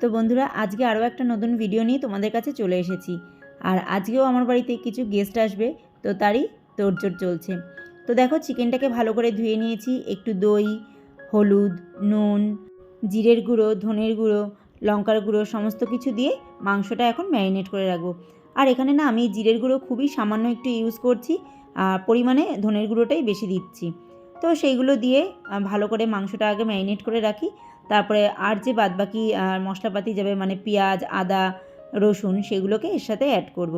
তো বন্ধুরা, আজকে আরও একটা নতুন ভিডিও নিয়ে তোমাদের কাছে চলে এসেছি। আর আজকেও আমার বাড়িতে কিছু গেস্ট আসবে, তো তারই তোড়জোড় চলছে। তো দেখো চিকেনটাকে ভালো করে ধুয়ে নিয়েছি। একটু দই, হলুদ, নুন, জিরের গুঁড়ো, ধনের গুঁড়ো, লঙ্কার গুঁড়ো, সমস্ত কিছু দিয়ে মাংসটা এখন ম্যারিনেট করে রাখব। আর এখানে না, আমি জিরের গুঁড়ো খুবই সামান্য একটু ইউজ করছি, আর পরিমাণে ধনের গুঁড়োটাই বেশি দিচ্ছি। তো সেইগুলো দিয়ে ভালো করে মাংসটা আগে ম্যারিনেট করে রাখি। তারপরে আর যে বাদবাকি মশলাপাতি যাবে মানে পেঁয়াজ, আদা, রসুন, সেগুলোকে এর সাথে অ্যাড করব।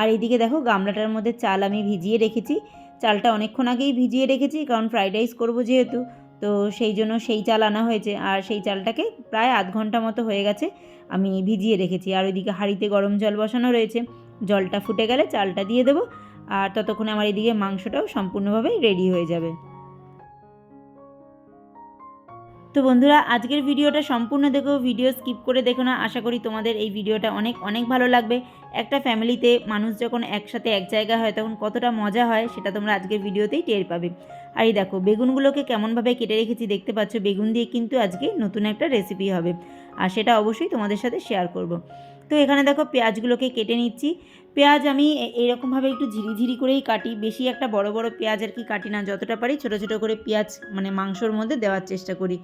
আর এইদিকে দেখো গামলাটার মধ্যে চাল আমি ভিজিয়ে রেখেছি। চালটা অনেকক্ষণ আগেই ভিজিয়ে রেখেছি, কারণ ফ্রাইড রাইস করব যেহেতু। তো সেই জন্য সেই চাল আনা হয়েছে, আর সেই চালটাকে প্রায় আধ ঘণ্টা মতো হয়ে গেছে আমি ভিজিয়ে রেখেছি। আর ওইদিকে হাঁড়িতে গরম জল বসানো রয়েছে, জলটা ফুটে গেলে চালটা দিয়ে দেবো, আর ততক্ষণে আমার এদিকে মাংসটাও সম্পূর্ণভাবে রেডি হয়ে যাবে। তো বন্ধুরা, আজকের ভিডিওটা সম্পূর্ণ দেখো, ভিডিও স্কিপ করে দেখো না। আশা করি তোমাদের এই ভিডিওটা অনেক অনেক ভালো লাগবে। একটা ফ্যামিলিতে মানুষ যখন একসাথে এক জায়গায় হয়, তখন কতটা মজা হয়, সেটা তোমরা আজকের ভিডিওতেই টের পাবে। আর এই দেখো, বেগুনগুলোকে কেমনভাবে কেটে রেখেছি দেখতে পাচ্ছ, বেগুন দিয়ে কিন্তু আজকে নতুন একটা রেসিপি হবে। আর সেটা অবশ্যই তোমাদের সাথে শেয়ার করব। তো এখানে দেখো, পেঁয়াজগুলোকে কেটে নিচ্ছি। পেঁয়াজ আমি এইরকমভাবে একটু ঝিরিঝিরি করেই কাটি। বেশি একটা বড় বড় পেঁয়াজ আর কি কাটি না, যতটা পারি ছোট ছোট করে পেঁয়াজ মানে মাংসর মধ্যে দেওয়ার চেষ্টা করি।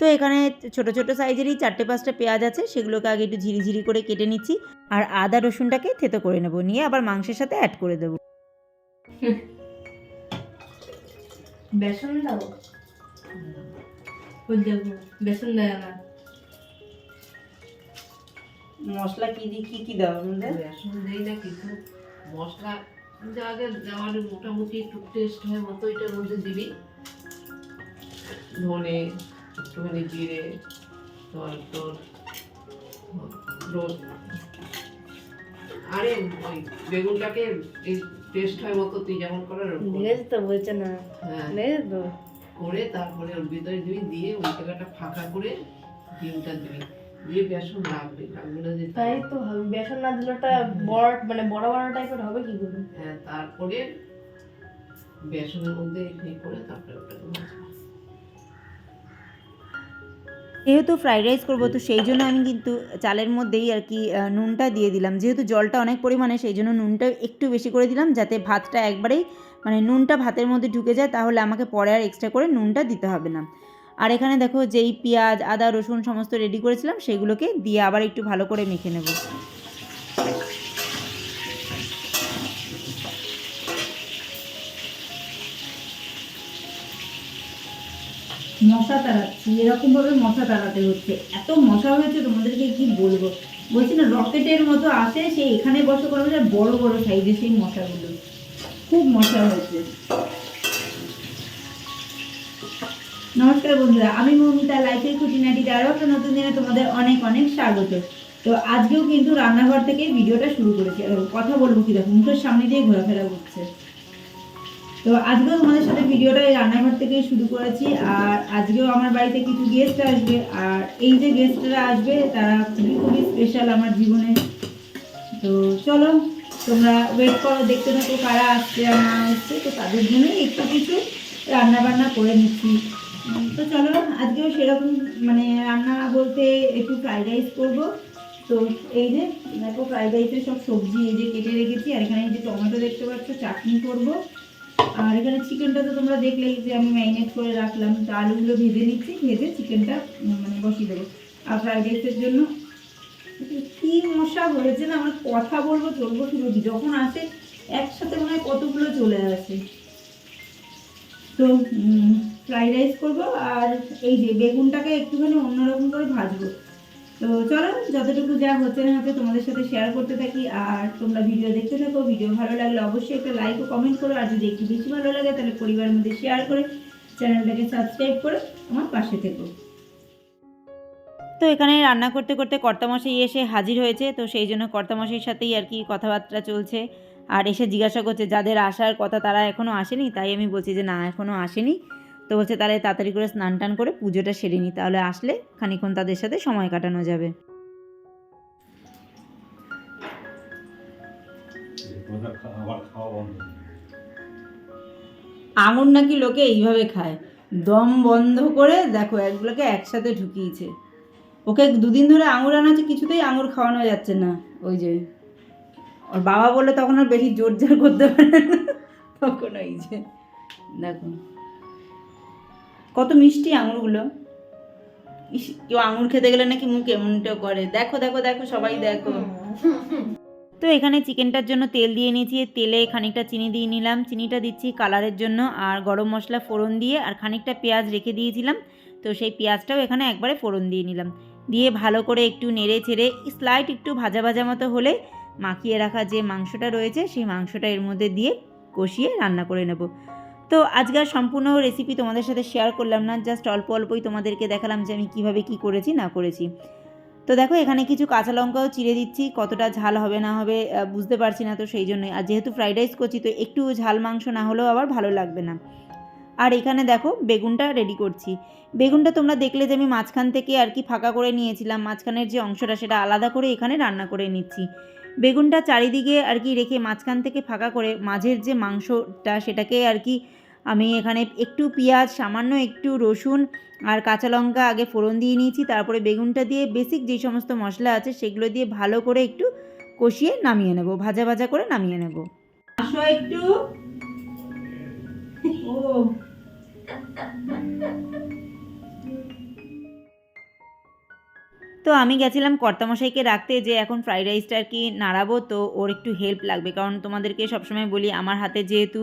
তো এখানে ছোট ছোট সাইজেরই চারটে পাঁচটা পেঁয়াজ আছে সেগুলোকে আগে একটু ঝিরিঝিরি করে কেটে নিচ্ছি আর আদা রসুনটাকে থেতো করে নেব নিয়ে আবার মাংসের সাথে অ্যাড করে দেবো। বেসন দাও বেসন দেয় না মশলা কি দিই কী কী দেওয়ার মধ্যে বেসন দেই না কিন্তু মশলা যা আগে দেওয়ার মোটামুটি একটু টেস্ট হয় মতো এটার মধ্যে দিবি। ধনে একটুখানি জিরে তোর আরে ওই বেগুনটাকে টেস্ট হয় মতো তুই যেমন করার ওরকম। তো বলছে না। হ্যাঁ। তো। করে তারপরে ওর ভিতরে দিবি দিয়ে ওই জায়গাটা ফাঁকা করে ডিমটা দিবি। দিয়ে বেসন রাখবি। রাখবি না যে তাই তো হবে। বেসন না দিলে ওটা বড় মানে বড় বড় টাইপের হবে কি করে? হ্যাঁ তারপরে বেসনের মধ্যে ইয়ে করে তারপরে ওটা। যেহেতু ফ্রাইড রাইস করব তো সেই জন্য আমি কিন্তু চালের মধ্যেই আর কি নুনটা দিয়ে দিলাম। যেহেতু জলটা অনেক পরিমাণে সেই জন্য নুনটা একটু বেশি করে দিলাম যাতে ভাতটা একবারেই মানে নুনটা ভাতের মধ্যে ঢুকে যায় তাহলে আমাকে পরে আর এক্সট্রা করে নুনটা দিতে হবে না। আর এখানে দেখো যেই পেঁয়াজ আদা রসুন সমস্ত রেডি করেছিলাম সেগুলোকে দিয়ে আবার একটু ভালো করে মেখে নেব। মশা তাড়াচ্ছি, এরকমভাবে মশা তাড়াতে হচ্ছে। এত মশা হয়েছে তোমাদেরকে কি বলব? বলছি না, রকেটের মতো আসে, সে এখানে বসে করবে না, বড় বড় সাইজে সেই মশাগুলো। খুব মশা হয়েছে। নমস্কার বন্ধুরা, আমি মৌমিতা লাইফের খুঁটিনাটিতে আরও একটা নতুন দিনে তোমাদের অনেক অনেক স্বাগত। তো আজকেও কিন্তু রান্নাঘর থেকে ভিডিওটা শুরু করেছি, আর কথা বলব কি দেখো, মুখের সামনে দিয়ে ঘোরাফেরা করছে। তো আজকেও তোমাদের সাথে ভিডিওটা এই রান্নাঘর থেকে শুরু করেছি, আর আজকেও আমার বাড়িতে কিছু গেস্ট আসবে, আর এই যে গেস্টরা আসবে, তারা খুবই খুবই স্পেশাল আমার জীবনে। তো চলো, তোমরা ওয়েট করো, দেখতে থাকো কারা আসছে আর না আসছে, তো তাদের জন্যই একটু কিছু রান্না বান্না করে নিচ্ছি। তো চলো, আজকেও সেরকম মানে রান্না বলতে একটু ফ্রাইড রাইস করব। তো এই যে, দেখো ফ্রাইড রাইসের সব সবজি এই যে কেটে রেখেছি, আর এখানে এই যে টমেটো দেখতে পাচ্ছ, চাটনি করব। আর এখানে চিকেনটা তো তোমরা দেখলেই যে আমি ম্যারিনেট করে রাখলাম, তো আলুগুলো ভেজে নিচ্ছি, ভেজে চিকেনটা মানে বসিয়ে দেবো। আর ফ্রাইড রাইসের জন্য কি মশা হয়েছে না, আমার কথা বলব, চলবো বলব যখন আসে একসাথে মনে হয় কতগুলো চলে আসে। তো ফ্রাইড রাইস করব, আর এই যে বেগুনটাকে একটুখানি অন্যরকম করে ভাজবো। তো চলো, যতটুকু যা হচ্ছে না হচ্ছে তোমাদের সাথে শেয়ার করতে থাকি। আর তোমরা ভিডিও দেখতে থাকো ভিডিও ভালো লাগলে অবশ্যই একটা লাইক ও কমেন্ট করো। আর যদি একটু বেশি ভালো লাগে, তাহলে পরিবারের মধ্যে শেয়ার করে চ্যানেলটাকে সাবস্ক্রাইব করে আমার পাশে থেকো। তো এখানে রান্না করতে করতে কর্তামশাই এসে হাজির হয়েছে, তো সেই জন্য কর্তামশাইয়ের সাথেই আর কি কথাবার্তা চলছে। আর এসে জিজ্ঞাসা করছে, যাদের আসার কথা তারা এখনও আসেনি? তাই আমি বলছি যে, না এখনও আসেনি। তো বলছে, তাহলে তাড়াতাড়ি করে স্নান টান করে পুজোটা সেরে নিই তাহলে আসলে খানিক্ষণ তাদের সাথে সময় কাটানো যাবে। আঙুর নাকি লোকে এইভাবে খায়। দম বন্ধ করে দেখো, একগুলোকে একসাথে ঢুকিয়েছে। ওকে দুদিন ধরে আঙুর আনা হচ্ছে, কিছুতেই আঙুর খাওয়ানো যাচ্ছে না। ওই যে, ওর বাবা বলে তখন আর বেশি জোর জার করতে পারে তখন ওই যে, দেখো। কত মিষ্টি আঙুরগুলো। কেউ আঙুর খেতে গেলে নাকি মুখ এমনটাও করে। দেখো দেখো দেখো, সবাই দেখো। তো এখানে চিকেনটার জন্য তেল দিয়ে নিয়েছি। তেলে খানিকটা চিনি দিয়ে নিলাম। চিনিটা দিচ্ছি কালারের জন্য আর গরম মশলা ফোড়ন দিয়ে আর খানিকটা পেঁয়াজ রেখে দিয়েছিলাম। তো সেই পেঁয়াজটাও এখানে একবারে ফোড়ন দিয়ে নিলাম। দিয়ে ভালো করে একটু নেড়ে ছেড়ে স্লাইট একটু ভাজা ভাজা মতো হলে মাখিয়ে রাখা যে মাংসটা রয়েছে, সেই মাংসটা এর মধ্যে দিয়ে কষিয়ে রান্না করে নেব। তো আজকের সম্পূর্ণ রেসিপি তোমাদের সাথে শেয়ার করলাম না জাস্ট অল্প অল্পই তোমাদেরকে দেখালাম যে আমি কীভাবে কি করেছি, না করেছি। তো দেখো, এখানে কিছু কাঁচা লঙ্কাও চিড়ে দিচ্ছি, কতটা ঝাল হবে না হবে বুঝতে পারছি না তো সেই জন্যই। আর যেহেতু ফ্রাইড রাইস করছি, তো একটু ঝাল মাংস না হলেও আবার ভালো লাগবে না। আর এখানে দেখো, বেগুনটা রেডি করছি। বেগুনটা তোমরা দেখলে যে আমি মাঝখান থেকে আর কি ফাঁকা করে নিয়েছিলাম, মাঝখানের যে অংশটা সেটা আলাদা করে এখানে রান্না করে নিচ্ছি। বেগুনটা চারিদিকে আর কি রেখে মাঝখান থেকে ফাঁকা করে মাঝের যে মাংসটা সেটাকে আর কি আমি এখানে একটু পেঁয়াজ, সামান্য একটু রসুন আর কাঁচা লঙ্কা আগে ফোড়ন দিয়ে নিয়েছি, তারপরে বেগুনটা দিয়ে বেসিক যে সমস্ত মশলা আছে সেগুলো দিয়ে ভালো করে একটু কষিয়ে নামিয়ে নেব, ভাজা ভাজা করে নামিয়ে নেব। আসো একটু। ও। তো আমি গেছিলাম কর্তামশাইকে রাখতে যে এখন ফ্রাইড রাইসটা আর কি নাড়াবো, তো ওর একটু হেল্প লাগবে। কারণ তোমাদেরকে সবসময় বলি, আমার হাতে যেহেতু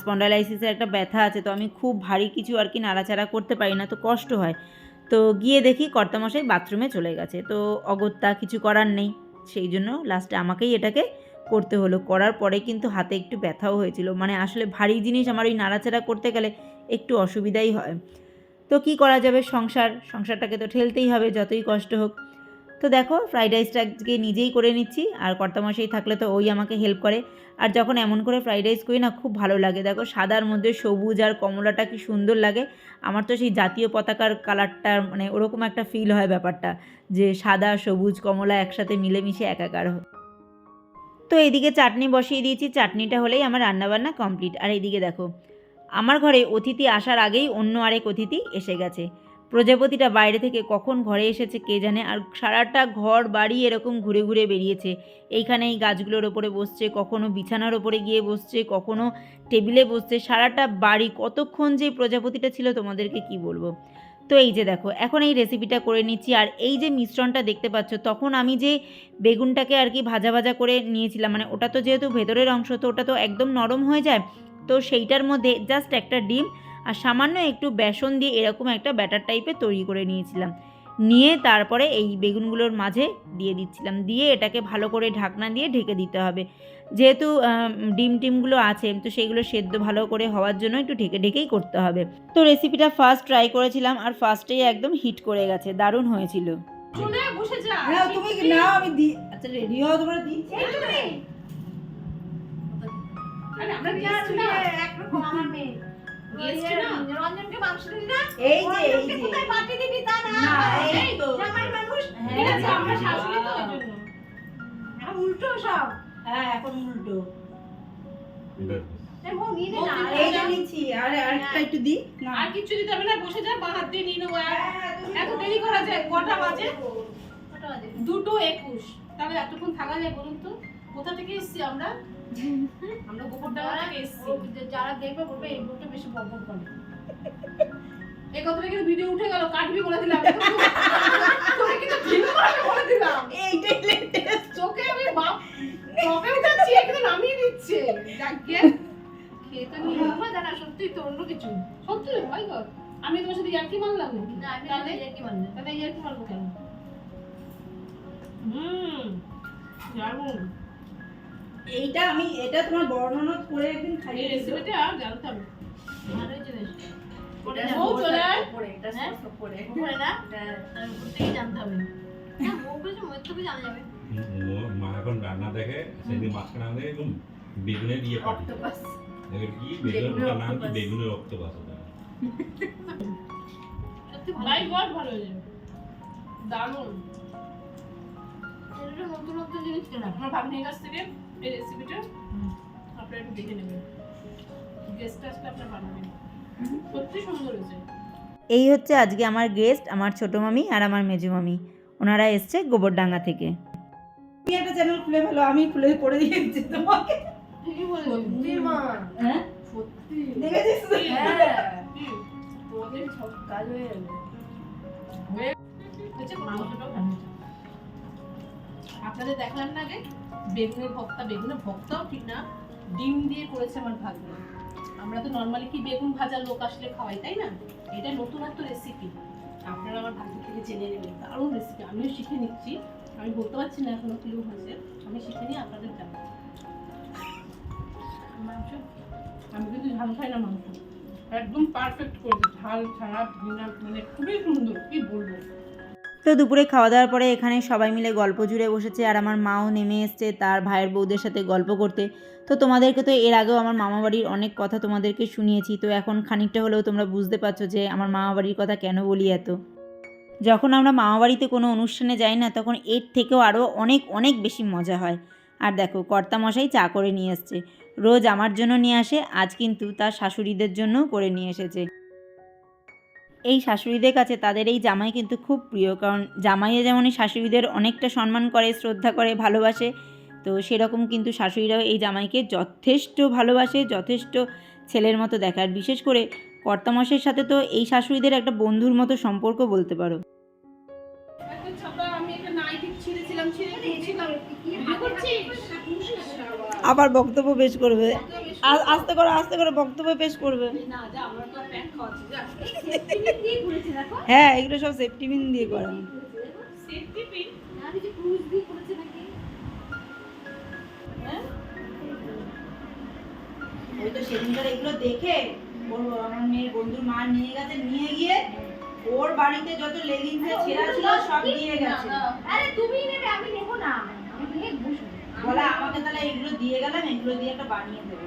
স্পন্ডালাইসিসের একটা ব্যথা আছে, তো আমি খুব ভারী কিছু আর কি নাড়াচাড়া করতে পারি না, তো কষ্ট হয়। তো গিয়ে দেখি কর্তামশাই বাথরুমে চলে গেছে, তো অগত্যা কিছু করার নেই। সেই জন্য লাস্টে আমাকেই এটাকে করতে হলো। করার পরে কিন্তু হাতে একটু ব্যথাও হয়েছিল। মানে আসলে ভারী জিনিস আমার ওই নাড়াচাড়া করতে গেলে একটু অসুবিধাই হয়। তো কি করা যাবে সংসার? সংসারটাকে তো ঠেলতেই হবে, যতই কষ্ট হোক। তো দেখো ফ্রাইড রাইসটা আজকে নিজেই করে নিচ্ছি, আর কর্তামশাই থাকলে তো ওই আমাকে হেল্প করে। আর যখন এমন করে ফ্রাইড রাইস করি না, খুব ভালো লাগে। দেখো, সাদার মধ্যে সবুজ আর কমলাটা কি সুন্দর লাগে। আমার তো সেই জাতীয় পতাকার কালারটা মানে ওরকম একটা ফিল হয় ব্যাপারটা, যে সাদা, সবুজ, কমলা একসাথে মিলেমিশে একাকার হয় তো এইদিকে চাটনি বসিয়ে দিয়েছি। চাটনিটা হলেই আমার রান্নাবান্না কমপ্লিট আর এইদিকে দেখো আমার ঘরে অতিথি আসার আগেই অন্য আরেক অতিথি এসে গেছে। প্রজাপতিটা বাইরে থেকে কখন ঘরে এসেছে কে জানে, আর সারাটা ঘর, বাড়ি এরকম ঘুরে ঘুরে বেরিয়েছে। এইখানে এই গাছগুলোর ওপরে বসছে, কখনো বিছানার ওপরে গিয়ে বসছে, কখনো টেবিলে বসছে, সারাটা বাড়ি। কতক্ষণ যে প্রজাপতিটা ছিল, তোমাদেরকে কি বলব? তো এই যে দেখো, এখন এই রেসিপিটা করে নিচ্ছি, আর এই যে মিশ্রণটা দেখতে পাচ্ছ, তখন আমি যে বেগুনটাকে আর কি ভাজা ভাজা করে নিয়েছিলাম মানে ওটা তো যেহেতু ভেতরের অংশ, তো ওটা তো একদম নরম হয়ে যায় তো সেইটার মধ্যে জাস্ট একটা ডিম আর সামান্য একটু বেসন দিয়ে এরকম একটা ব্যাটার টাইপের তৈরি করে নিয়েছিলাম। নিয়ে তারপরে এই বেগুনগুলোর মাঝে দিয়ে দিচ্ছিলাম। দিয়ে এটাকে ভালো করে ঢাকনা দিয়ে ঢেকে দিতে হবে। যেহেতু ডিম টিমগুলো আছে তো সেইগুলো সেদ্ধ ভালো করে হওয়ার জন্য একটু ঢেকে ঢেকেই করতে হবে। তো রেসিপিটা ফার্স্ট ট্রাই করেছিলাম আর ফার্স্টেই একদম হিট করে গেছে দারুণ হয়েছিল। চলে বসে যা। নাও তুমি নাও আমি দি আচ্ছা রেডি হও তোমরা দিচ্ছি এই যে এই যে। পাঠিয়ে দিবি তা না। না, এই তো। জামাই মানুষ। ঠিক আছে আমরা শাশুড়ি তো এখন উল্টো সব। হ্যাঁ এখন উল্টো। এ বউ নিয়ে নে না। এইটা নিচ্ছি আর কিছু দিতে হবে না বসে যা বা হাত দিয়ে নিয়ে নেব এত দেরি করা যায় কটা বাজে? দুটো একুশ। তাহলে এতক্ষণ থাকা যায় বলুন তো? কোথা থেকে এসেছি আমরা? আমরা গোবরডাঙ্গা থেকে এসেছি। যারা দেখবে বলবে এই বউটা বেশি বকবক করে। এই কথাটা কিন্তু ভিডিও উঠে গেল কাটবি বলে দিলাম। তোকে কিন্তু ঠিক করে বলে দিলাম। এইটাই latest। চোখে আমি বাপ টপে উঠাচ্ছি কিন্তু নামিয়ে দিচ্ছে। যাকে খেতে নিয়ে বৌমা জানা সত্যি তো অন্য কিছু। সত্যি ভাই গো আমি তোমার সাথে ইয়ার্কি মারলাম নাকি? না, আমি তাহলে নিজে কি মানলাম। তাহলে ইয়ার্কি মারবো কেন? হুম দারুণ এইটা আমি এটা তোমার বর্ণনা করে একদিন খাইয়ে রেসিপিটা জানতাম ভালো। এটা। হ্যাঁ? উপরে না? আমি উপর থেকেই জানতাম। না, বউ বলেছে, মধ্যে থেকে জানা যাবে। মা এখন রান্না দেখে সেদিন মাঝখানে আমাদের একদম বেগুনের ইয়ে পাটি এবার কি বেগুনের নাম কি বেগুনের অক্টোপাস ওটা সত্যি ভালো। ভাই গড ভালো হয়েছে দারুণ এটা নতুন নতুন জিনিস কেনা। আমার ভাগ্নির কাছ থেকে এই রেসিপিটা আপনারা একটু দেখে নেবেন। গেস্ট আসলে আপনার বানাবেন। সত্যি সুন্দর হয়েছে। এই হচ্ছে আজকে আমার গেস্ট আমার ছোট মামি আর আমার মেজু মামি। ওনারা এসছে গোবরডাঙ্গা থেকে। তুমি একটা চ্যানেল খুলে ফেলো আমি খুলে করে দিয়েছি তোমাকে। ঠিকই মা। হ্যাঁ? সত্যি। দেখেছিস? হ্যাঁ। তোমাদের সব কাজ হয়ে যাবে। হচ্ছে মাংসটাও রান্না। আপনাদের দেখলাম না আগে? বেগুনের ভর্তা, বেগুনের ভর্তাও ঠিক না। ডিম দিয়ে করেছে আমার ভাগ্নে। আমরা তো নর্মালি কি বেগুন ভাজা লোক আসলে খাওয়াই, তাই না? এটা নতুনত্ব রেসিপি আপনারা আমার ভাগ্য থেকে জেনে নেবেন। দারুণ রেসিপি আমিও শিখে নিচ্ছি। আমি বলতে পারছি না এখনও কীরকম হয়েছে। আমি শিখে নিয়ে আপনাদের জানাব মাংস? আমি কিন্তু ঝাল খাই না মাংস। একদম পারফেক্ট করেছে। ঝাল ছাড়া বিনা মানে খুবই সুন্দর। কি বলব? তো দুপুরে খাওয়া দাওয়ার পরে এখানে সবাই মিলে গল্প জুড়ে বসেছে আর আমার মাও নেমে এসছে তার ভাইয়ের বউদের সাথে গল্প করতে। তো তোমাদেরকে তো এর আগেও আমার মামা বাড়ির অনেক কথা তোমাদেরকে শুনিয়েছি। তো এখন খানিকটা হলেও তোমরা বুঝতে পারছ যে আমার মামা বাড়ির কথা কেন বলি এত। যখন আমরা মামা বাড়িতে কোনো অনুষ্ঠানে যাই না, তখন এর থেকেও আরও অনেক অনেক বেশি মজা হয়। আর দেখো, কর্তামশাই চা করে নিয়ে এসছে। রোজ আমার জন্য নিয়ে আসে, আজ কিন্তু তার শাশুড়িদের জন্য করে নিয়ে এসেছে। এই শাশুড়িদের কাছে তাদের এই জামাই কিন্তু খুব প্রিয়, কারণ জামাইয়ে যেমন শাশুড়িদের অনেকটা সম্মান করে, শ্রদ্ধা করে, ভালোবাসে, তো সেরকম কিন্তু শাশুড়িরাও এই জামাইকে যথেষ্ট ভালোবাসে, যথেষ্ট ছেলের মতো দেখার বিশেষ করে কর্তামশের সাথে তো এই শাশুড়িদের একটা বন্ধুর মতো সম্পর্ক বলতে পারো। আবার বক্তব্য পেশ করবে। আস্তে করে আস্তে করে বক্তব্য পেশ করবে। না যা আমরা তো প্যাক খাওয়াচ্ছি যা দিয়ে করেছে দেখো। হ্যাঁ এগুলো সব সেফটি পিন দিয়ে করা। সেফটি পিন আমি যে ক্রুজ দিয়ে করেছে নাকি? হ্যাঁ? ওই তো সেদিনকার এগুলো দেখে ওর আমার মেয়ের বন্ধুর মা নিয়ে গেছে নিয়ে গিয়ে ওর বাড়িতে যত লেগিংস ছেঁড়া ছিল সব দিয়ে গেছে। আরে তুমি নেবে আমি নেব না। আমি নিয়ে বসবো। বলা আমাকে তাহলে এগুলো দিয়ে গেলাম এগুলো দিয়ে একটা বানিয়ে দেবে।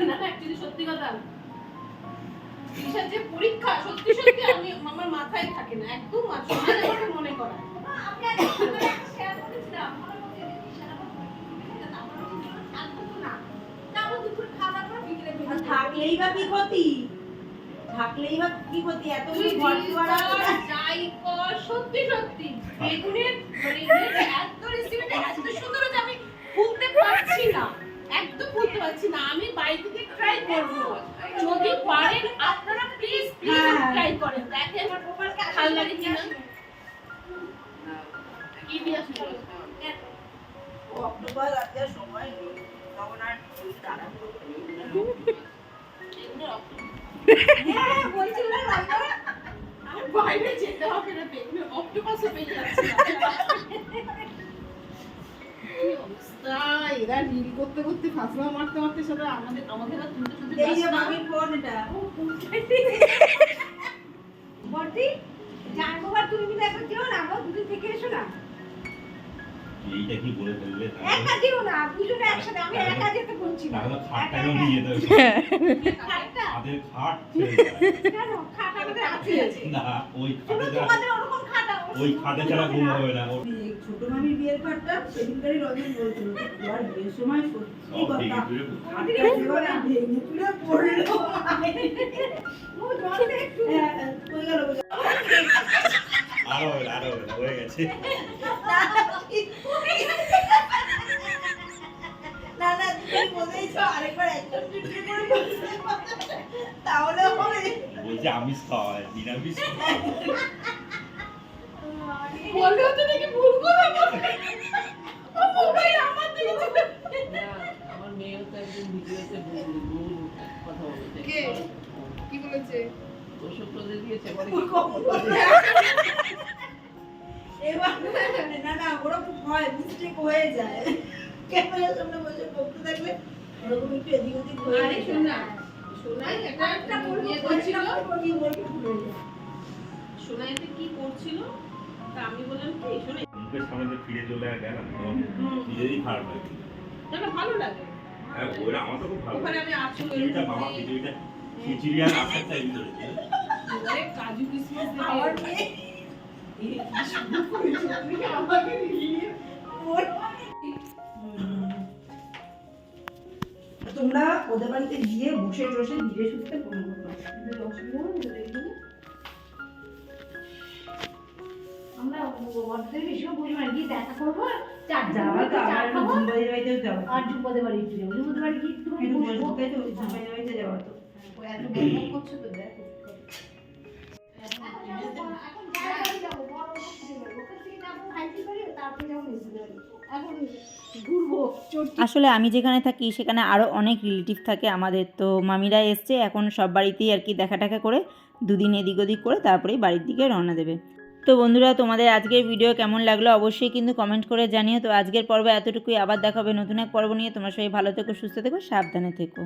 না অ্যাকচুয়ালি সত্যি কথা ঈশার যে পরীক্ষা সত্যি সত্যি আমি আমার মাথায় থাকে না একদম আমাকে মনে করায় থাকলেই বা কি ক্ষতি? থাকলেই বা কি ক্ষতি? এত যাই কর সত্যি সত্যি। বেগুনের মানে এত রেসিপিটা এত সুন্দর হচ্ছে আমি ভুলতে পারছি না। একদম ভুলতে পারছি না আমি বাড়িতে গিয়ে ট্রাই করব। যদি পারেন আপনারা প্লিজ প্লিজ। ট্রাই করেন। দেখেন ভালো লাগে কিনা? কি দিয়ে অক্টোবর আজকে সময় নেই তখন আর এগুলো হ্যাঁ বাইরে যেতে হবে না বেগুনের অক্টোপাসও পেয়ে যাচ্ছে কি অবস্থা? এরা রিল করতে করতে ফাসলা মারতে মারতে সব আমাদের আমাদের আর তুলতে তুলতে এই যে যাস ফোন এটা। বলতি জানব তুমি কিন্তু একবার যেও না আমরা দুদিন থেকে এসো না। এইটা কি বলে ফেললে? একা যেও না দুজনে একসাথে আমি একা যেতে বলছি না। তাহলে নিয়ে যেতে খাটটা? হাতের খাট কেন? খাট আমাদের আছে। না ওই খাটে তোমাদের ওরকম খাট ওই খাটে ছাড়া ঘুম হবে না ছোট মামির বিয়ের কার্ডটা সেদিনকারই রঞ্জন বলছিল তোমার বিয়ের সময় সত্যি কথা। ভেঙে চুরে হাতটা একেবারে ভেঙে চুরে পড়ল। ও জলটা একটু। হ্যাঁ, গেল আরও হবে, আরও হয়ে গেছে। না না তুমি বলেইছো আরেকবার একটা টিপে করে তাহলে হবে। বলছে আমিষ খাওয়ায় নিরামিষ বললেও তো নাকি ভুল করে মোবাইল আমার দিকে আমার মেয়েও তো একদিন ভিডিওতে ভুল কথা বলেছে কে? কি বলেছে? ওষুধ তোদের দিয়েছে বলে এবার না না ওরকম হয় মিস্টেক হয়ে যায়। ক্যামেরার সামনে বসে বলতে থাকলে ওরকম একটু এদিক ওদিক হয়ে শোনাই একটা একটা করছিল। কি বলব কি করছিল? তা আমি বললাম কি সোনাই মুখের সামনে যে ফিরে চলে গেলাম নিজেরই খারাপ লাগে। না ভালো লাগে। হ্যাঁ ওরা আমার তো খুব ভালো ওখানে আমি আঁচল খিচুড়িটা মামা খিচুড়িটা খিচুড়ি আর আচারটা এগুলো এবারে কাজু কিশমিশ দিয়ে আমার এই শুরু করেছে, তুমি আমাকে নিয়ে তোমরা ওদের বাড়িতে গিয়ে বসে বসে ধীরে সুস্থে ফোন করো। অসুবিধা গিয়ে দেখা করব চার যাওয়া তো বাড়িতেও যাব আর ঝুম্পাদের বাড়ি একটু যাব। ঝুম্পাদের বাড়ি গিয়ে একটু বাড়িতে যাওয়া তো। এত বকবক করছে তো দেখ। আসলে আমি যেখানে থাকি সেখানে আরও অনেক রিলেটিভ থাকে আমাদের। তো মামিরা এসছে এখন সব বাড়িতেই আর কি দেখা টাকা করে দুদিন এদিক ওদিক করে তারপরেই বাড়ির দিকে রওনা দেবে। তো বন্ধুরা, তোমাদের আজকের ভিডিও কেমন লাগল অবশ্যই কিন্তু কমেন্ট করে জানিও। তো আজকের পর্ব এতটুকুই, আবার দেখাবে নতুন এক পর্ব নিয়ে। তোমরা সবাই ভালো থেকো, সুস্থ থেকো, সাবধানে থেকো।